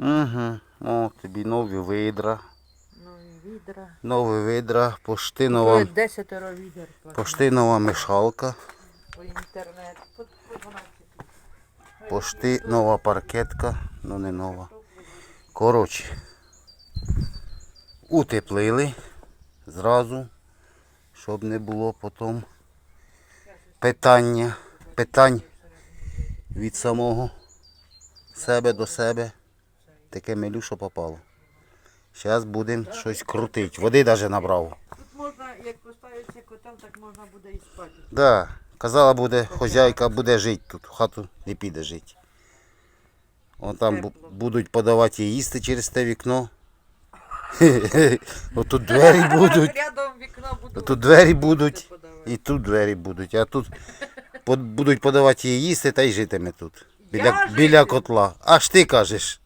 Угу. О, тобі нові видра. Ну і відра. Нові видра, поштинова, десятеро відер. по- поштинова мішалка, По інтернету. По, по 12. поштинова паркетка, ну не нова. Коротше, утеплили зразу, щоб не було потім питання, питань від самого себе до себе. Таке милю, що попало. Зараз будемо щось крутити. Води навіть набрав. Тут можна, як поставиться котел, так можна буде і спати. Да, казала буде, хазяйка буде жити тут, в хату не піде жити. Вон там бу- будуть подавати їй їсти через те вікно. Отут двері будуть, Рядом вікно тут двері будуть, і тут двері будуть. А тут под- будуть подавати їй їсти та й житиме тут. Біля, біля котла. Аж ти кажеш.